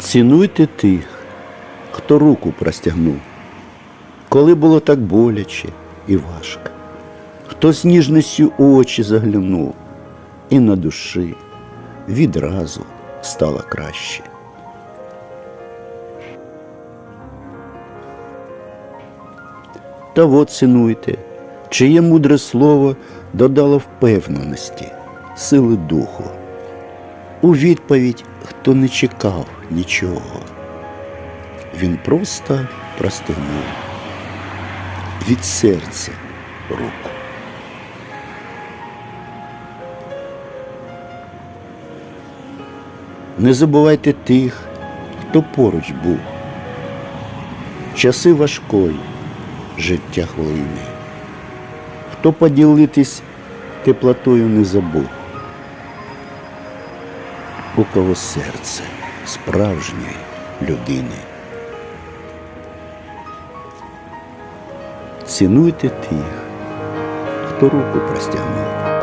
Цінуйте тих, хто руку простягнув, коли було так боляче і важко, хто з ніжністю очі заглянув, і на душі відразу стало краще. Та от цінуйте, чиє мудре слово додало впевненості, сили духу. У відповідь, хто не чекав нічого, він просто простигнув від серця руку. Не забувайте тих, хто поруч був. Часи важкої життя хвилини, хто поділитись теплотою не забув у серце справжньої людини. Цінуйте тих, хто руку простягнув.